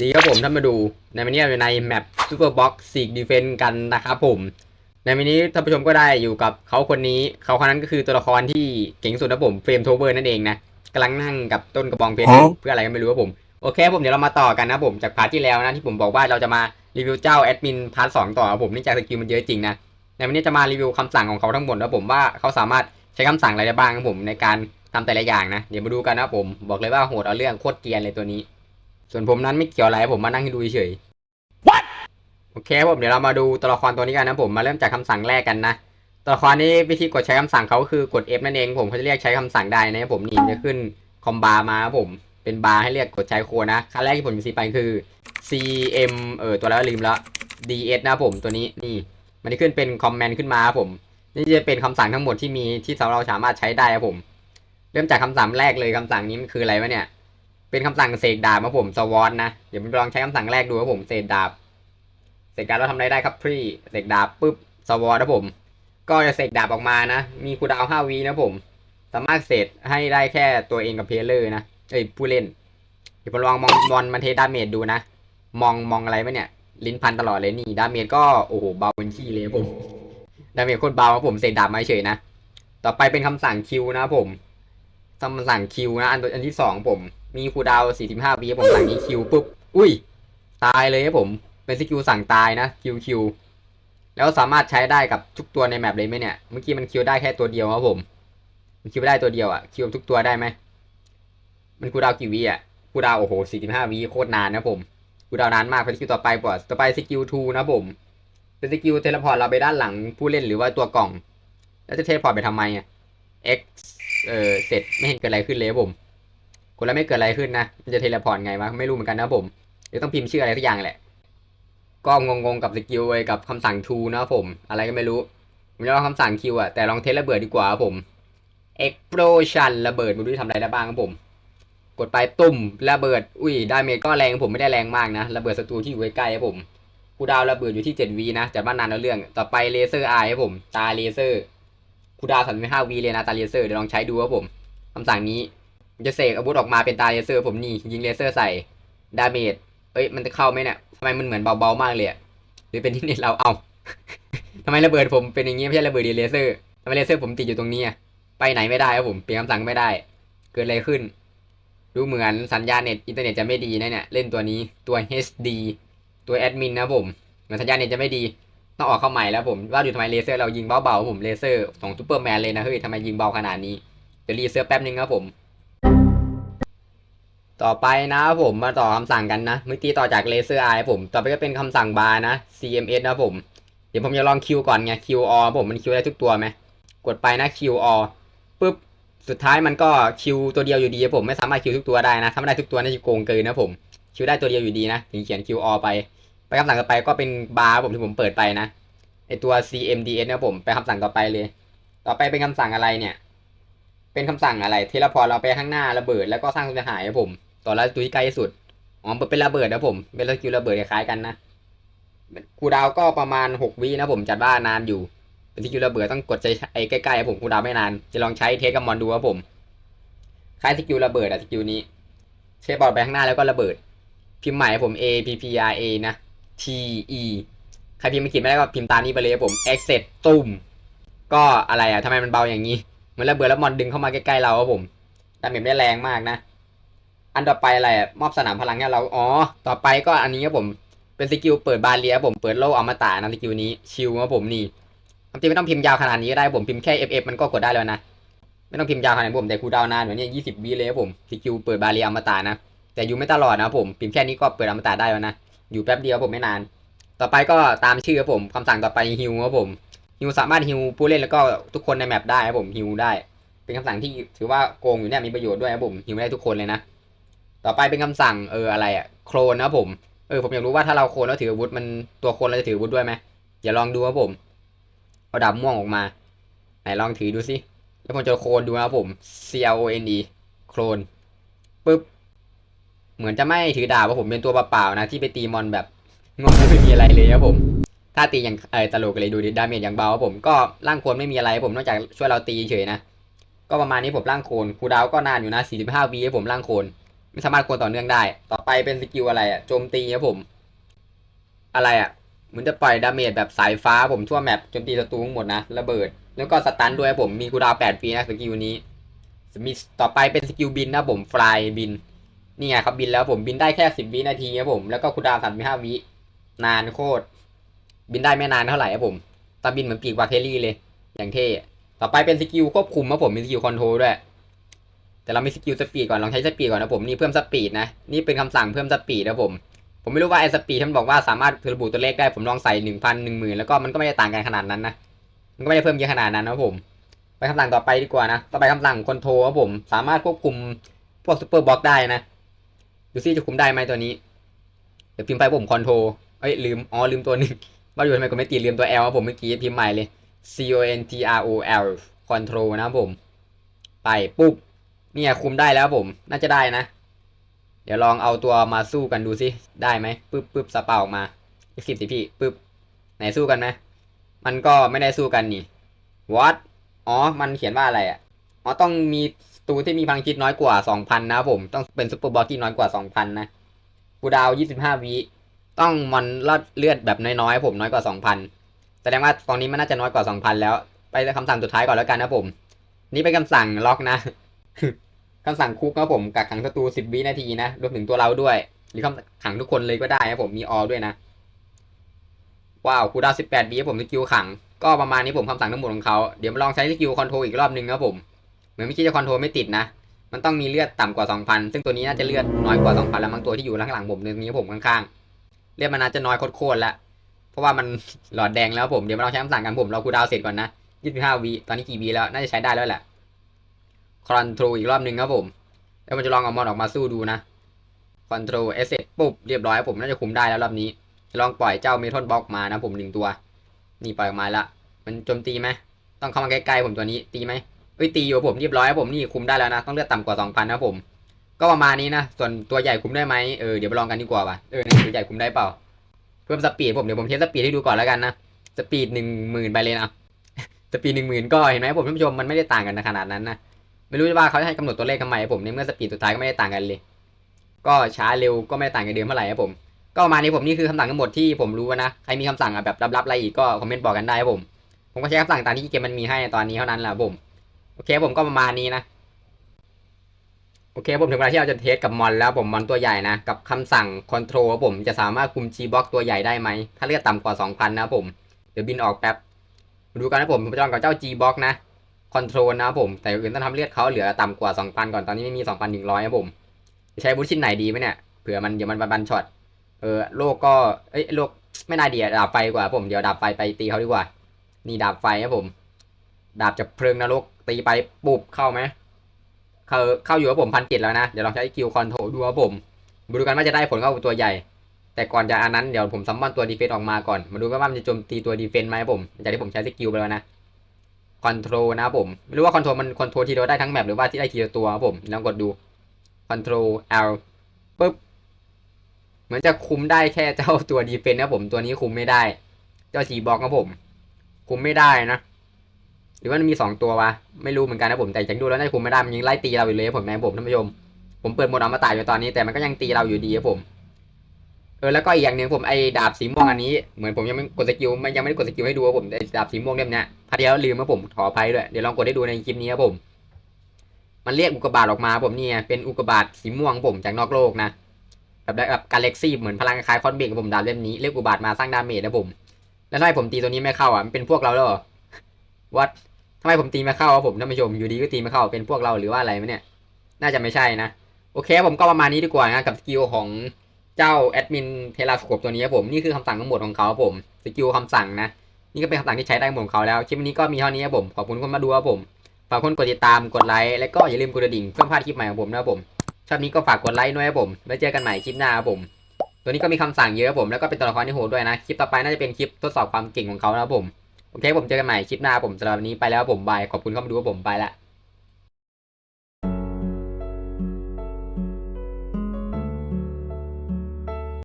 ดีครับผมท่านมาดูในวันนี้เราอยู่ในแมปซูเปอร์บ็อกซ์ซีกดีเฟนกันนะครับผม ในวันนี้ท่านผู้ชมก็ได้อยู่กับเขาคนนี้ เขาคนนั้นก็คือตัวละครที่เก่งสุดนะผมเฟรมโทเวอร์นั่นเองนะกำลังนั่งกับต้นกระบองเพชรฮะเพื่ออะไรก็ไม่รู้ครับผม โอเคครับผมเดี๋ยวเรามาต่อกันนะผมจากพาร์ทที่แล้วนะที่ผมบอกว่าเราจะมารีวิวเจ้าแอดมินพาร์ทสองต่อครับผมเนื่องจากสกิลมันเยอะจริงนะในวันนี้จะมารีวิวคำสั่งของเขาทั้งหมดนะผมว่าเขาสามารถใช้คำสั่งอะไรได้บ้างครับผมในการทำแต่ละอย่างนะเดี๋ยวมาดูกันนะผมบอกเลยว่าโหดเอาเรื่องโคตรเกรียนเลยตัวนี้ ส่วนผมนั้นไม่เกี่ยวอะไรผมมานั่งให้ดูเฉย What โอเคครับผมเดี๋ยวเรามาดูตัวละครตัวนี้กันนะผมมาเริ่มจากคำสั่งแรกกันนะตัวละครนี้วิธีกดใช้คำสั่งเขาก็คือกด F นั่นเองผมเขาจะเรียกใช้คำสั่งได้นะครับผมนี่จะขึ้นคอมบาร์มาครับผมเป็นบาร์ให้เรียกกดใช้โคนะขั้นแรกที่ผมซีไปคือ CM เออตัวแล้วลืมแล้ว DS นะครับผมตัวนี้นี่ มันจะขึ้นเป็นคอมเมนต์ขึ้นมาครับผม นี่จะเป็นคำสั่งทั้งหมดที่มีที่เราสามารถใช้ได้ครับผม เริ่มจากคำสั่งแรกเลยคำสั่งนี้มันคืออะไรวะเนี่ย เป็นคำสั่งเสกดาบครับผมสวอนนะ เดี๋ยวไปลองใช้คำสั่งแรกดูครับผมเสกดาบเสกดาบเราทำอะไรได้ครับพี่เสกดาบปุ๊บสวอนนะผม ก็จะเสกดาบออกมานะ มีคูดาวน์5วีนะผม สามารถเสกให้ได้แค่ตัวเองกับเพลเลอร์นะเอ้ยผู้เล่น เดี๋ยวผมลองมองมอนมันเทดาเมจดูนะ มองมองอะไรไหมเนี่ย ลิ้นพันตลอดเลยนี่ดาเมจก็โอ้โหเบาเป็นขี้เลยผมดาเมจโคตรเบาครับผมเสกดาบมาเฉยนะต่อไปเป็นคำสั่งคิวนะผม คำสั่งคิวนะอันอันที่สองผมมีคูดาวน์45วิครับผมสั่งนี้คิวปุ๊บ อุ้ย ตายเลยครับผม เป็นสกิลสั่งตายนะคิวคิวแล้วสามารถใช้ได้กับทุกตัวในแมปเลยไหมเนี่ย เมื่อกี้มันคิวได้แค่ตัวเดียวครับผม มันคิวได้ตัวเดียวอะคิวทุกตัวได้ไหม มันคูดาวกี่วิอะคูดาวโอ้โห45วิโคตรนานนะผมคูดาวนานมากไปสกิลต่อไปบอสต่อไปสกิล2นะผม เป็นสกิลเทเลพอร์ตเราไปด้านหลังผู้เล่นหรือว่าตัวกล่อง แล้วจะเทเลพอร์ตไปทำไมอะ X เออเสร็จไม่เห็นเกิดอะไรขึ้นเลยผมคนละไม่เกิดอะไรขึ้นนะมันจะเทเลพอร์ตไงวะไม่รู้เหมือนกันนะผมเดี๋ยวต้องพิมพ์ชื่ออะไรสักอย่างแหละ ก็งงๆกับสกิลไว้กับคำสั่ง to นะผม อะไรก็ไม่รู้ผมจะลองคำสั่ง Q อะแต่ลองเทสระเบิดดีกว่าผม explosion ระเบิดไมันรู้ทำอะไรได้บ้างครับผม กดไปตุ่มระเบิด อุ้ยดาเมจก็แรงผมไม่ได้แรงมากนะ ระเบิดศัตรูที่อยู่ใกล้ๆครับผมคูดาวระเบิดอยู่ที่7วีนะแต่บ้านนานแล้วเรื่อง ต่อไปเลเซอร์ไอครับผม ตาเลเซอร์ คูดาวสามสิบห้าวีเลยนะตาเลเซอร์เดี๋ยวลองใช้ดูครับผมคำสั่งนี้จะเสกอาวุธออกมาเป็นตาเลเซอร์ ผมนี่ยิงเลเซอร์ใส่ดาเมจเอ้ยมันจะเข้าไหมเนี่ยทำไมมันเหมือนเบาๆมากเลยหรือเป็นที่เน็ตเราเอาทำไมระเบิดผมเป็นอย่างงี้ไม่ใช่ระเบิดดีเลเซอร์ทำไมเลเซอร์ผมติดอยู่ตรงนี้อะไปไหนไม่ได้ครับผมเปลี่ยนคำสั่งไม่ได้ เกิดอะไรขึ้นดูเหมือนสัญญาณเน็ตอินเทอร์เน็ตจะไม่ดีนะเนี่ยเล่นตัวนี้ตัว HD ตัวแอดมินนะผมเหมือนสัญญาณเน็ตจะไม่ดี ต้องออกเข้าใหม่แล้วผมว่าอยู่ทำไมเลเซอร์เรายิงเบาๆผมเลเซอร์ของซูเปอร์แมนเลยนะเฮ้ยทำไมยิงเบาขนาดนี้เดี๋ยวรีเซิร์แป๊บนึงครับผม ต่อไปนะผมมาต่อคำสั่งกันนะเมื่อกี้ต่อจากเลเซอร์ไอผม ต่อไปก็เป็นคำสั่งบาร์นะ CMS นะผม เดี๋ยวผมจะลองคิวก่อนไง QR ผมมันคิวได้ทุกตัวไหมกดไปนะ QR ปุ๊บสุดท้ายมันก็คิวตัวเดียวอยู่ดีผมไม่สามารถคิวทุกตัวได้นะถ้าไม่ได้ทุกตัวน่าจะโกงเกินนะผมคิวได้ตัวเดียวอยู่ดีนะถึงเขียน QR ไป ไปคำสั่งต่อไปก็เป็นบาร์ผมที่ผมเปิดไปนะไอตัว CMDS นะผมไปคำสั่งต่อไปเลย ต่อไปเป็นคำสั่งอะไรเนี่ย เป็นคำสั่งอะไร เทเลพอร์ตเราไปข้างหน้าระเบิดแล้วก็สร้างความเสียหายครับผม ต่อแล้วตัวที่ใกล้สุดอ๋อเป็นระเบิดนะผม เป็นสกิลระเบิดคล้ายกันนะคูดาวก็ประมาณหกวินะผมจัดว่านานอยู่เป็นสกิลระเบิดต้องกดใจไอ้ใกล้ๆครับผมคูดาวไม่นาน จะลองใช้เทสกับมอนดูครับผมคล้ายสกิลระเบิดอะสกิลนี้เทบอลไปข้างหน้าแล้วก็ระเบิดพิมพ์ใหม่ผม A P P R A นะ T E ใครพิมพ์ไม่เขียนไม่ได้ก็พิมพ์ตามนี้ไปเลยครับผม Exit ตุ้มก็อะไรอะทำไมมันเบาอย่างนี้เหมือนระเบิดแล้วมอนดึงเข้ามาใกล้ๆเราครับผมดาเมจไม่ได้แรงมากนะ อันต่อไปอะไรอะมอบสนามพลังให้เราอ๋อ ต่อไปก็อันนี้ครับผมเป็นสกิลเปิดบาเรียครับผมเปิดโลกอมตะนะสกิลนี้ชิลครับผมนี่ความจริงไม่ต้องพิมพ์ยาวขนาดนี้ก็ได้ผมพิมพ์แค่ FF มันก็กดได้แล้วนะไม่ต้องพิมพ์ยาวขนาดผมแต่คูดาวนานเหมือนเนี่ยยี่สิบวิเลยครับผมสกิลเปิดบาเรียอมตะนะแต่อยู่ไม่ตลอดนะครับผมพิมพ์แค่นี้ก็เปิดอมตะได้แล้วนะ อยู่แป๊บเดียวผมไม่นาน ต่อไปก็ตามชื่อครับผมคำสั่งต่อไปฮิวครับผมฮิวสามารถฮิวผู้เล่นแล้วก็ทุกคนในแมปได้ครับผมฮิวได้ เป็นคำสั่งที่ถือว่าโกงอยู่เนี่ยมีประโยชน์ด้วยครับผมฮิวได้ทุกคนเลยนะต่อไปเป็นคำสั่งเอออะไรอะโคลนนะครับผมเออผมอยากรู้ว่าถ้าเราโคลนแล้วถืออาวุธมันตัวโคลนเราจะถืออาวุธด้วยไหมเดี๋ยวลองดูครับผมเอาดาบม่วงออกมา ไหนลองถือดูสิแล้วผมจะโคลนดูนะครับผม C L O N E โคลนปึ๊บ เหมือนจะไม่ถือดาบว่าผมเป็นตัวเปล่าๆนะ ที่ไปตีมอนแบบงงไม่มีอะไรเลยครับผมถ้าตีอย่างเออตลกเลยดูดิดาเมจอย่างเบาครับผมก็ร่างโคลนไม่มีอะไรผมนอกจากช่วยเราตีเฉยนะก็ประมาณนี้ผมร่างโคลนคูดาวก็นานอยู่นะ 45วิให้ผมร่างโคลนไม่สามารถโควรต่อเนื่องได้ ต่อไปเป็นสกิลอะไรอะโจมตีครับผม อะไรอะเหมือนจะปล่อยดาเมจแบบสายฟ้าผมทั่วแมปโจมตีศัตรูทั้งหมดนะระเบิด แล้วก็สตันด้วยผมมีคูดาว8ปีนะสกิลนี้มีต่อไปเป็นสกิลบินนะผมฟลายบิน นี่ไงครับบินแล้วผมบินได้แค่สิบวินาทีครับผม แล้วก็คูดาวน์สามสิบห้าวินานโคตร บินได้ไม่นานเท่าไหร่ครับผมตอนบินเหมือนปีกวาเคลี่เลย อย่างเท่ ต่อไปเป็นสกิลควบคุมครับผมมีสกิลคอนโทรลด้วย แต่เรามีสกิลสปีดก่อนลองใช้สปีดก่อนนะผมนี่เพิ่มสปีดนะ นี่เป็นคำสั่งเพิ่มสปีดนะผม ผมไม่รู้ว่าไอ้สปีดที่มันบอกว่าสามารถระบุตัวเลขได้ผมลองใส่หนึ่งพันหนึ่งหมื่นแล้วก็มันก็ไม่ได้ต่างกันขนาดนั้นนะ มันก็ไม่ได้เพิ่มเยอะขนาดนั้นนะผม ไปคำสั่งต่อไปดีกว่านะ ต่อไปคำสั่งคอนโทรลครับผม สามารถควบคุมพวกซูเปอร์บล็อกได้นะ ดูซิจะคุมได้ไหมตัวนี้ เดี๋ยวพิมพ์ไปผมคอนโทรเอ้ยลืม อ๋อลืมตัวหนึงว่าอยู่ทำไมกูไม่ตีลืมตัว L ครับผมเมื่อกี้พิมพ์ใหม่เลย C O N T R O L control นะผม ไปปุ๊บเนี่ยคุมได้แล้วผม น่าจะได้นะ เดี๋ยวลองเอาตัวมาสู้กันดูสิได้ไหมปึ๊บปึ๊บสปาออกมาอีกสิบสิพี่ปึ๊บไหนสู้กันไหมมันก็ไม่ได้สู้กันนี่ what อ๋อ มันเขียนว่าอะไรอะ อ๋อ ต้องมี ตูที่มีพังจิตน้อยกว่าสองพันนะครับผมต้องเป็นซุปเปอร์บอสที่น้อยกว่าสองพันนะกูดาวยี่สิบห้าวิต้องมันลอดเลือดแบบน้อยๆผมน้อยกว่าสองพันแสดงว่าตอนนี้มันน่าจะน้อยกว่าสองพันแล้ว ไปคำสั่งสุดท้ายก่อนแล้วกันนะผม นี่เป็นคำสั่งล็อกนะคำสั่งคุกนะผมกักขังศัตรูสิบวินาทีนะรวมถึงตัวเราด้วย หรือคำขังทุกคนเลยก็ได้นะผมมีออด้วยนะว้าวคูดาวสิบแปดวิผมสกิลขัง ก็ประมาณนี้ผมคำสั่งทั้งหมดของเขาเดี๋ยวมาลองใช้สกิลคอนโทรลอีกรอบหนึ่งครับผม เหมือนไม่คิดจะคอนโทรลไม่ติดนะ มันต้องมีเลือดต่ำกว่าสองพันซึ่งตัวนี้น่าจะเลือดน้อยกว่าสองพันแล้วบางตัวที่อยู่ข้างหลังผมตรงนี้ผมข้างๆ เลือดมันน่าจะน้อยโคตรๆแล้ว เพราะว่ามันหลอดแดงแล้วผม เดี๋ยวมาใช้คำสั่งกันผมเราคูดาวเสร็จก่อนนะยี่สิบห้าวิตอนนี้กี่วิแล้ว น่าจะใช้ได้แล้วแหละ คอนโทรลอีกรอบหนึ่งครับผม แล้วมันจะลองเอามอนออกมาสู้ดูนะ คอนโทรลเอสเสร็จปุ๊บเรียบร้อยผมน่าจะคุมได้แล้วรอบนี้ จะลองปล่อยเจ้าเมทัลบล็อกมานะผมหนึ่งตัว นี่ปล่อยออกมาละ มันโจมตีไหมต้องเข้ามาใกล้ๆผมตัวนี้ตีไหม เอ้ยตีอยู่ผมเรียบร้อยผมนี่คุมได้แล้วนะต้องเลือดต่ำกว่าสองพันนะผม ก็ประมาณนี้นะส่วนตัวใหญ่คุมได้ไหมเออเดี๋ยวไปลองกันดีกว่าว่ะเออตัวใหญ่คุมได้เปล่าเพิ่มสปีดผมเดี๋ยวผมเทสสปีดให้ดูก่อนแล้วกันนะสปีดหนึ่งหมื่นไปเลยนะสปีดหนึ่งหมื่นก็เห็นไหมผมท่านผู้ชมมันไม่ได้ต่างกันขนาดนั้นนะไม่รู้ว่าเขาจะให้กำหนดตัวเลขทำไมผมในเมื่อสปีดสุดท้ายก็ไม่ได้ต่างกันเลย ก็ช้าเร็วก็ไม่ได้ต่างกันเดิมเท่าไหร่ครับผม ก็ประมาณนี้ผมนี่คือคำสั่งทั้งหมดที่ผมรู้นะใครมีคำสั่งแบบลับๆอะไรอีกก็คอมเมนต์บอกกันได้ครับผม ผมก็ใช้คำสั่งตามที่เกมมันมีให้ตอนนี้เท่านั้นแหละผม โอเคผมก็ประมาณนี้นะ โอเคผมถึงเวลาที่เราจะเทสกับมอนแล้วผมมอนตัวใหญ่นะ กับคำสั่งคอนโทรลผมจะสามารถคุม G box ตัวใหญ่ได้ไหม ถ้าเลือดต่ำกว่า 2,000 นะผม เดี๋ยวบินออกแป๊บ ดูกันนะผมผมจะลองกับเจ้า G box นะคอนโทรลนะผม แต่อื่นต้องทำเลือดเขาเหลือต่ำกว่า 2,000 ก่อน ตอนนี้ไม่มี 2,100ครับผม จะใช้บูทชิ้นไหนดีไหมเนี่ย เผื่อมันเดี๋ยวมันบันช็อต เออโลกก็ เอ้ยโลกไม่น่าดีอะดาบไฟกว่าผม เดี๋ยวดาบไฟไปตีเขาดีกว่า นี่ดาบไฟครับผม ดาบจากเพลิงนรก ตีไปปุบเข้าไหมเข้าเข้าอยู่กับผมพันเจ็ดแล้วนะ เดี๋ยวลองใช้คิวคอนโทรดูครับผมมาดูกันว่าจะได้ผลเข้ากับตัวใหญ่ แต่ก่อนจะอันนั้นเดี๋ยวผมซัมมอนตัวดีเฟนต์ออกมาก่อน มาดูกันว่ามันจะโจมตีตัวดีเฟนต์ไหมครับผมจากที่ผมใช้สกิลไปแล้วนะคอนโทรนะผมไม่รู้ว่าคอนโทรมันคอนโทรทีเดียวได้ทั้งแมปหรือว่าที่ได้ทีละตัวครับผมลองกดดูคอนโทร L ปุ๊บเหมือนจะคุมได้แค่เจ้าตัวดีเฟนต์นะผมตัวนี้คุมไม่ได้ เจ้าจีบอกครับผม คุมไม่ได้นะ หรือว่ามันมีสองตัววะไม่รู้เหมือนกันนะผมแต่จากดูแล้วน่าจะคุมไม่ได้มันยังไล่ตีเราอยู่เลยผมนะผมท่านผู้ชมผมเปิดโหมดอมตะอยู่ตอนนี้แต่มันก็ยังตีเราอยู่ดีครับผมเออแล้วก็อีกอย่างหนึ่งผมไอ้ดาบสีม่วงอันนี้เหมือนผมยังไม่กดสกิลไม่ยังไม่ได้กดสกิลให้ดูครับผมไอ้ดาบสีม่วงเล่มเนี้ยพัดเดียวลืมครับผมขออภัยด้วยเดี๋ยวลองกดให้ดูในคลิปนี้ครับผม มันเรียกอุกกาบาตออกมาผมนี่ไงเป็นอุกกาบาตสีม่วงผมจากนอกโลกนะแบบแบบกาแล็กซี่เหมือนพลังคล้ายคอนเบกผมดาบเล่มนี้เรียกอุกกาบาตมาสร้างดาเมจนะผมแล้วทำไมผมตีตัวนี้ไม่เข้าอะมันเป็นพวกเราแล้ว วัดทำไมผมตีม่เข้าอะผมท่านผู้ชมอยู่ดีก็ตีม่เข้าเป็นพวกเราหรือว่าอะไรไหมเนี่ย น่าจะไม่ใช่นะ โอเคผมก็ประมาณนี้ดีกว่านะกับสกิลของเจ้าแอดมินเทเลสโคปตัวนี้ครับผมนี่คือคำสั่งทั้งหมดของเขาครับผมสกิลคำสั่งนะนี่ก็เป็นคำสั่งที่ใช้ได้หมดของเขาแล้วคลิปนี้ก็มีเท่านี้ครับผมขอบคุณคนมาดูครับผมฝากคนกดติดตามกดไลค์และก็อย่าลืมกดกระดิ่งเพื่อพลาดคลิปใหม่ของผมนะครับผมชอบนี้ก็ฝากกดไลค์ด้วยครับผมไว้เจอกันใหม่คลิปหน้าครับผม ตัวนี้ก็มีคำสั่งเยอะครับผมแล้วก็เป็นตัวละครที่โหดด้วยนะคลิปต่อไปน่าจะเป็นคลิปทดสอบความเก่งของเขานะครับผม โอเคผมเจอกันใหม่คลิปหน้าผมสำหรับวันนี้ไปแล้วผมบายขอบคุณเข้ามาดูว่าผมไปละ